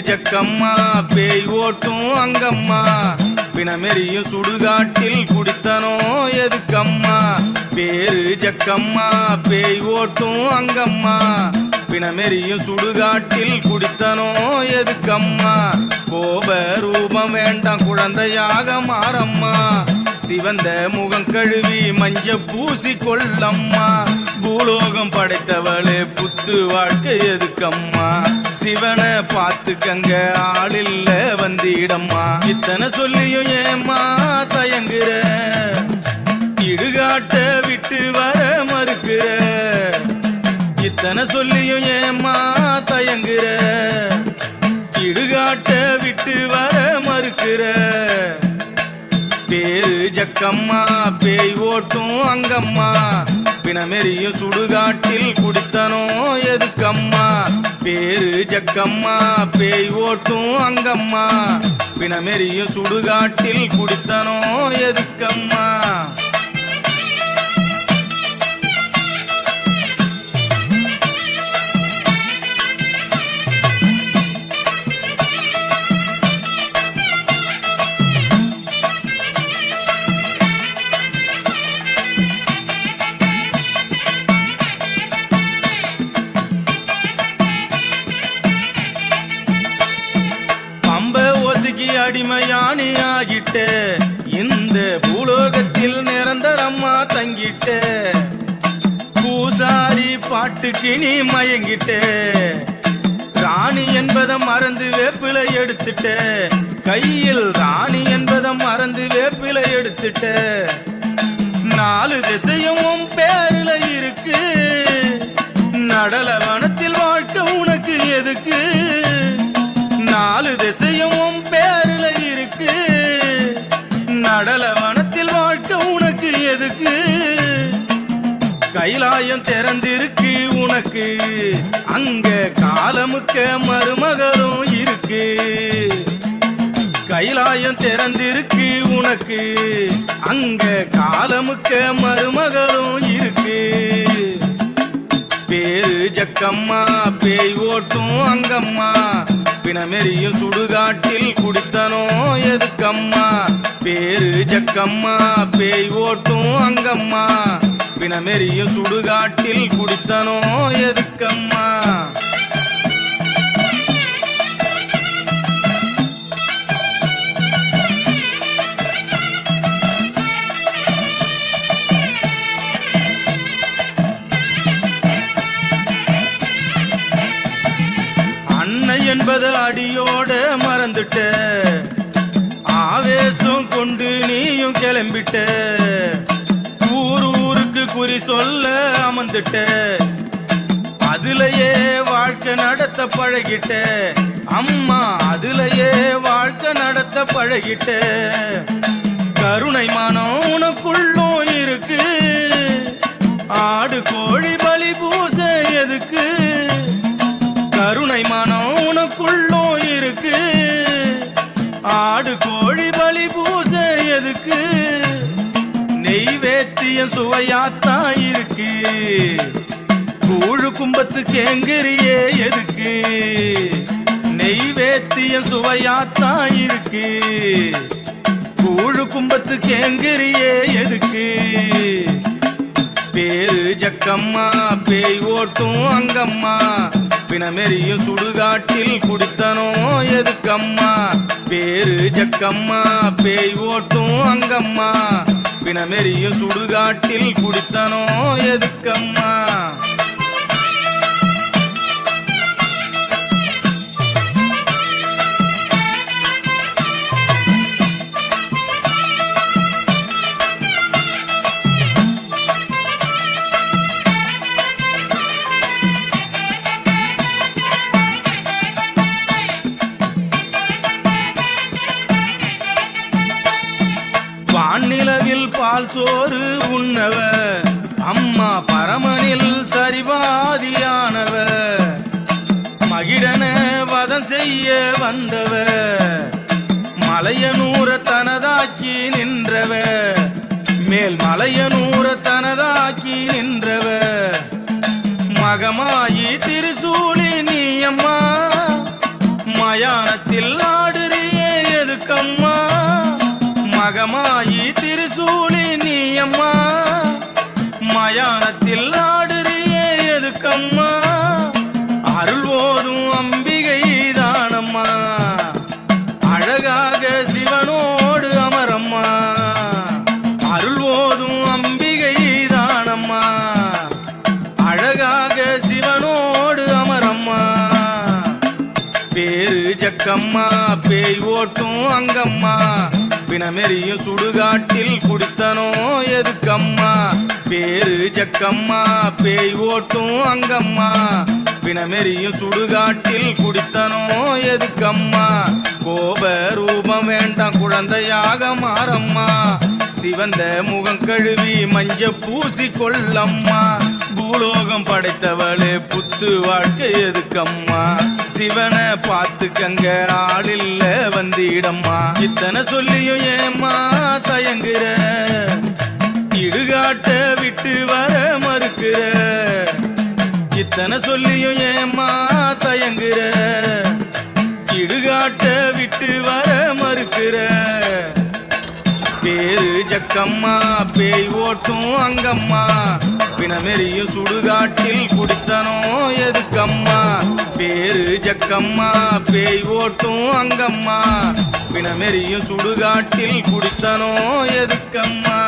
ஜக்கம்மா பேய் ஓட்டும் அங்கம்மா. பிணமெறியும் சுடுகாட்டில் குடித்தனோ எதுக்கம்மா? பேரு ஜக்கம்மா பேய் ஓட்டும் அங்கம்மா. பிணமெறியும் சுடுகாட்டில் குடித்தனோ எதுக்கம்மா? கோப ரூபம் வேண்டாம் குழந்தையாக மாறம்மா. சிவந்த முகம் கழுவி மஞ்ச பூசி கொள்ளம்மா. பூலோகம் படைத்தவளே புத்து வாழ்க்கை எதுக்கம்மா? சிவனை பார்த்துக்கங்க ஆளில்ல வந்திடம்மா. இத்தனை சொல்லியும் ஏம்மா தயங்குற? இடுகாட்ட விட்டு வர மறுக்கிற? இத்தனை சொல்லியும் ஏம்மா தயங்குற? இடுகாட்ட விட்டு வர மறுக்கிற? பேரு ஜக்கம்மா பேய் ஓட்டும் அங்கம்மா. பிணமெறிய சுடுகாட்டில் குடித்தனோ? எதுக்கம்மா? பேரு ஜக்கம்மா. பேய் ஓட்டும் அங்கம்மா. பிணமெறிய சுடுகாட்டில் குடித்தனோ? எதுக்கம்மா? தங்கிட்டு இந்த பூலோகத்தில் நிரந்தரமா தங்கிட்டு பூசாரி பாட்டுக்கு நீ மயங்கிட்டு ராணி என்பதை மறந்து வேப்பிலை எடுத்துட்டு கையில் ராணி என்பதை மறந்து வேப்பில எடுத்துட்டு நாலு திசையும் உன் பேருல இருக்கு. நடல வனத்தில் வாழ்க்கை உனக்கு எதுக்கு? நாலு திசையும் பேர் வனத்தில் வாழ்க்கை உனக்கு எதுக்கு? கைலாயம் திறந்திருக்கு உனக்கு. அங்க காலமுக்க மருமகளும் இருக்கு. கைலாயம் திறந்திருக்கு உனக்கு. அங்க காலமுக்க மருமகளும் இருக்கு. பேரு ஜக்கம்மா பேய் ஓட்டும் அங்கம்மா. பிணமெறியும் சுடுகாட்டில் குடித்தனோ எதுக்கம்மா? பேரு ஜக்கம்மா பேய் ஓட்டும் அங்கம்மா. பிணமெறியும் சுடுகாட்டில் குடித்தனோ எதுக்கம்மா? அன்னை என்பது அடியோட மறந்துட்ட. ஆவேசம் கொண்டு நீயும் கிளம்பிட்ட. ஊர் ஊருக்கு குறி சொல்ல அமர்ந்துட்ட. அதுலயே வாழ்க்கை நடத்த பழகிட்ட. அம்மா அதுலயே வாழ்க்கை நடத்த பழகிட்ட. கருணை மனம் உனக்குள்ளும் இருக்கு. ஆடு கோழி பலி பூச எதுக்கு? எதுக்கு நெய்வேத்தியம் சுவையாத்தான் இருக்கு. கூழு கும்பத்து கேங்கரியே எதுக்கு? நெய்வேத்தியம் சுவையாத்தான் இருக்கு. கூழு கும்பத்து கேங்கரியே எதுக்கு? பேரு ஜக்கம்மா பேய் ஓட்டும் அங்கம்மா. பிணமெறியும் சுடுகாட்டில் குடித்தனோ எதுக்கம்மா? பேரு ஜக்கம்மா பேய் ஓட்டும் அங்கம்மா. பிணமெறியும் சுடுகாட்டில் குடித்தனோ எதுக்கம்மா? மண்ணிலவில் பால் சோறு உண்ணவ. அம்மா பரமனில் சரிவாதியானவ மகிழன வதம் செய்ய வந்தவ. மலையனூர தனதாக்கி நின்றவ. மேல் மலையனூர தனதாக்கி நின்றவ. மகமாயி திருசூலி நீ அம்மா. மயானத்தில் மகமாயி திருசூலி நீ அம்மா மயானத்தில் ஆடுறியே எதுக்கம்மா. அருள் போதும் அம்பிகை தானம்மா. அழகாக சிவனோடு அமரம்மா. அருள் போதும் அம்பிகை தானம்மா. அழகாக சிவனோடு அமரம்மா. பேரு ஜக்கம்மா பேய் ஓட்டும் அங்கம்மா. பிணமெறியும் சுடுகாட்டில் குடித்தனோ எதுக்கம்மா? பேரு ஜக்கம்மா பேய் ஓட்டும் அங்கம்மா. பிணமெறியும் சுடுகாட்டில் குடித்தனோ எதுக்கம்மா? கோப ரூபம் வேண்டாம் குழந்தையாக மாறம்மா. சிவந்த முகம் கழுவி மஞ்ச பூசி கொள்ளம்மா. பூலோகம் படைத்தவளே புத்து வாழ்க்கை எதுக்கம்மா? சிவனை பார்த்துக்கங்க ஆளில்ல வந்திடம்மா. இத்தனை சொல்லியும் ஏம்மா தயங்குற? இடுகாட்ட விட்டு வர மறுக்கிற? இத்தனை சொல்லியும் ஏம்மா தயங்குற? இடுகாட்ட விட்டு வர மறுக்கிற? பேரு ஜக்கம்மா பேய் ஓட்டும் அங்கம்மா. பிணமெறியும் சுடுகாட்டில் குடித்தனோ எதுக்கம்மா? பேரு ஜக்கம்மா பேய் ஓட்டும் அங்கம்மா. பிணமெறியும் சுடுகாட்டில் குடித்தனோ எதுக்கம்மா?